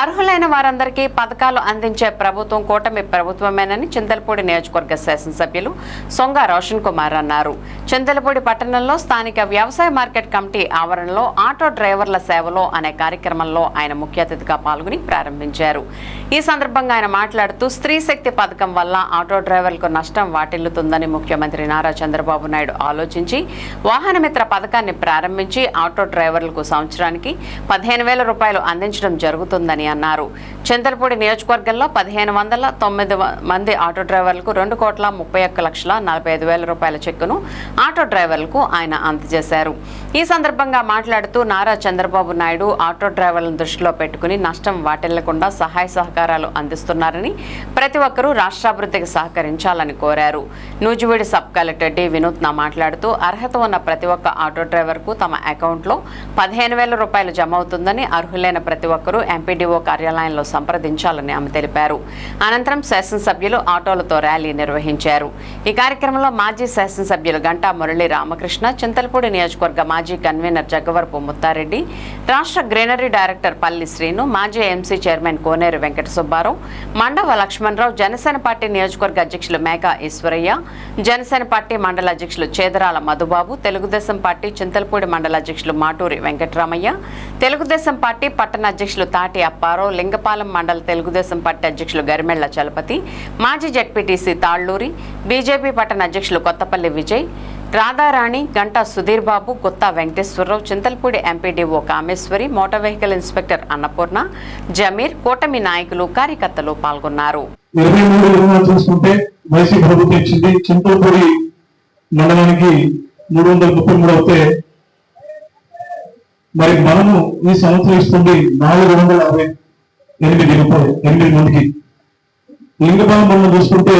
అర్హులైన వారందరికీ పథకాలు అందించే ప్రభుత్వం కూటమి ప్రభుత్వమేనని చింతలపూడి నియోజకవర్గ శాసనసభ్యులు సొంగ రోషన్ కుమార్ అన్నారు. చింతలపూడి పట్టణంలో స్థానిక వ్యవసాయ మార్కెట్ కమిటీ ఆవరణలో ఆటో డ్రైవర్ల సేవలో అనే కార్యక్రమంలో ఆయన ముఖ్య అతిథిగా పాల్గొని ప్రారంభించారు. ఈ సందర్భంగా ఆయన మాట్లాడుతూ స్త్రీ శక్తి పథకం వల్ల ఆటో డ్రైవర్లకు నష్టం వాటిల్లుతుందని ముఖ్యమంత్రి నారా చంద్రబాబు నాయుడు ఆలోచించి వాహనమిత్ర పథకాన్ని ప్రారంభించి ఆటో డ్రైవర్లకు సంవత్సరానికి పదిహేను వేల రూపాయలు అందించడం జరుగుతుందని అన్నారు. చింతలపూడి నియోజకవర్గంలో పదిహేను వందల తొమ్మిది వ- మంది ఆటో డ్రైవర్లకు రెండు కోట్ల ముప్పై ఒక్క లక్షల నలభై ఐదు వేల రూపాయల చెక్కును ఆటో డ్రైవర్లకు ఆయన అందజేశారు. ఈ సందర్భంగా మాట్లాడుతూ నారా చంద్రబాబు నాయుడు ఆటో డ్రైవర్లను దృష్టిలో పెట్టుకుని నష్టం వాటిల్లకుండా సహాయ సహకారాలు అందిస్తున్నారని ప్రతి ఒక్కరూ రాష్ట్రాభివృద్ధికి సహకరించాలని కోరారు. నూజివీడి సబ్ కలెక్టర్ డి. వినూత్న మాట్లాడుతూ అర్హత ఉన్న ప్రతి ఒక్క ఆటో డ్రైవర్కు తమ అకౌంట్లో పదిహేను వేల రూపాయలు జమ అవుతుందని అర్హులైన ప్రతి ఒక్కరూ ఎంపీడీఓ కార్యాలయంలో సంప్రదించాలని ఆమె తెలిపారు. అనంతరం శాసనసభ్యులు ఆటోలతో ర్యాలీ నిర్వహించారు. ఈ కార్యక్రమంలో మాజీ శాసనసభ్యులు గంటా మురళి రామకృష్ణ చింతలపూడి నియోజకవర్గ మాజీ కన్వీనర్ జగ్గవరపు ముత్తారెడ్డి రాష్ట్ర గ్రీనరీ డైరెక్టర్ పల్లి శ్రీను మాజీ MC chairman Koneru Venkata Subbarao Mandava Lakshmanarao Janasena party నియోజకవర్గ అధ్యక్షులు మేఘా ఈశ్వరయ్య జనసేన పార్టీ మండల అధ్యక్షులు చేదరాల మధుబాబు తెలుగుదేశం పార్టీ చింతలపూడి మండల అధ్యక్షులు మాటూరి వెంకటరామయ్య తెలుగుదేశం పార్టీ పట్టణ అధ్యక్షులు తాటి అప్పారావు లింగపాలెం మండల తెలుగుదేశం పార్టీ అధ్యక్షులు గరిమెళ్ళ చలపతి మాజీ జడ్పీటీసీ తాళ్ళూరి బీజేపీ పట్టణ అధ్యక్షులు Kothapalli Vijay Radharani Ganta Sudheer Babu Gutta Venkateswararao Chintalpudi MPDO Kameswari motor vehicle inspector Annapurna Jameer కూటమి నాయకులు కార్యకర్తలు పాల్గొన్నారు. చూసుకుంటే వైసీపీ ప్రభుత్వం ఇచ్చింది చింతలపూడి మండలానికి మూడు వందల ముప్పై మూడు అవుతే మరి మనము ఈ సంవత్సరం ఇస్తుంది నాలుగు వందల అరవై ఎనిమిది రూపాయలు ఎనిమిది మందికి. లింగపాలెం మనం చూసుకుంటే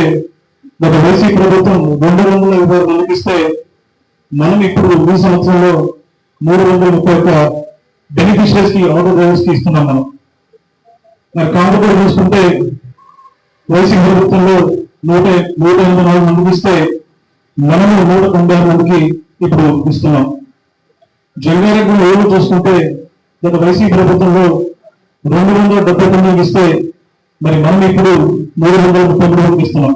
గత వైసీ ప్రభుత్వం రెండు వందల ఇరవై మందికి ఇస్తే మనం ఇప్పుడు ఈ సంవత్సరంలో మూడు వందల ముప్పై ఒక్క బెనిఫిషియర్స్కి ఆటో డ్రైవర్స్కి ఇస్తున్నాం మనం. మరి కాకపోతే చూసుకుంటే వైసీ ప్రభుత్వంలో నూట నూట ఎనభై నాలుగు మందికి ఇస్తే మనము నూట తొంభై ఆరు మందికి ఇప్పుడు ఇస్తున్నాం. జంగారెడ్డి ఏళ్ళు చూసుకుంటే గత వైసీ ప్రభుత్వంలో రెండు వందల డెబ్బై తొమ్మిదికి ఇస్తే మరి మనం ఇప్పుడు మూడు వందల ముప్పై మూడు ఇస్తున్నాం.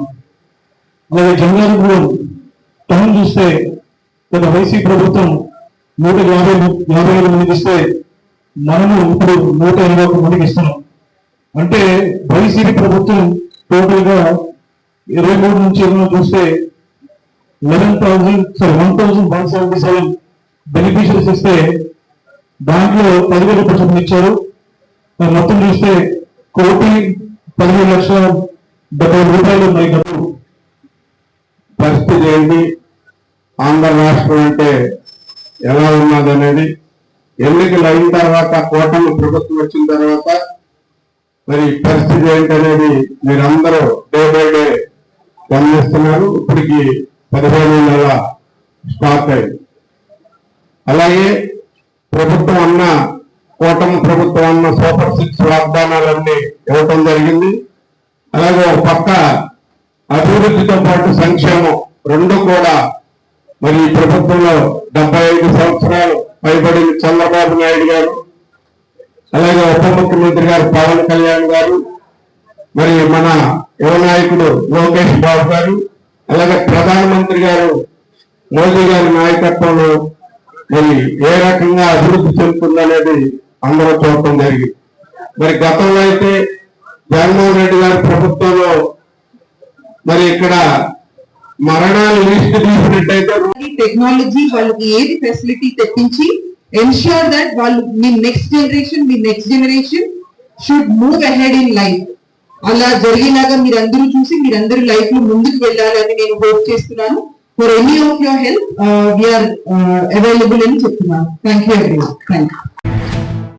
అలాగే జంగారెడ్డి టౌన్ చూస్తే గత వైసీ ప్రభుత్వం నూట యాభై యాభై ఐదు మందికి ఇస్తే మనము ఇప్పుడు నూట ఎనభై ఒక్క మందికి ఇస్తున్నాం. అంటే వైసీపీ ప్రభుత్వం టోటల్గా ఇరవై మూడు నుంచి ఇరవై చూస్తే eleven thousand sorry one thousand one seventy seven beneficiaries ఇస్తే దాంట్లో పదివేల రూపాయలు ఇచ్చారు. మొత్తం చూస్తే కోటి పదిహేను లక్షల డెబ్బై రూపాయలు ఉన్నాయి డబ్బు పరిస్థితి ఏంటి ఆంధ్ర రాష్ట్రం అంటే ఎలా ఉన్నది అనేది ఎన్నికలు అయిన తర్వాత కూటమి ప్రభుత్వం వచ్చిన తర్వాత మరి పరిస్థితి ఏంటనేది మీరందరూ డే బై డే గమనిస్తున్నారు. ఇప్పటికి పదిహేను నెల స్టార్ట్ అయింది. అలాగే ప్రభుత్వం అన్న కూటమి ప్రభుత్వం అన్న సూపర్ సిక్స్ వాగ్దానాలన్నీ ఇవ్వటం జరిగింది. అలాగే ఒక పక్క అభివృద్ధితో పాటు సంక్షేమం రెండు కూడా మరి ఈ ప్రభుత్వంలో డెబ్బై ఐదు సంవత్సరాలు పైబడిన చంద్రబాబు నాయుడు గారు అలాగే ఉప ముఖ్యమంత్రి గారు పవన్ కళ్యాణ్ గారు మరి మన యువ నాయకుడు లోకేష్ బాబు గారు అలాగే ప్రధానమంత్రి గారు మోదీ గారి నాయకత్వంలో మరి ఏ రకంగా అభివృద్ధి చెందుతుందనేది అందరూ చూడటం జరిగింది. మరి గతంలో అయితే జగన్మోహన్ రెడ్డి గారి ప్రభుత్వంలో మరి ఇక్కడ మరణాలు టెక్నాలజీ వాళ్ళకి ఏది ఫెసిలిటీ తెప్పించి ఎన్ష్యూర్ దట్ వాళ్ళు మీ next generation me next generation should move ahead in life అలా జరిగేలాగా మీరందరూ చూసి మీరందరూ లైఫ్లో ముందుకు వెళ్ళాలని నేను హోప్ చేస్తున్నాను. For any of your help we are available అని చెప్తున్నాను. Thank you every thank you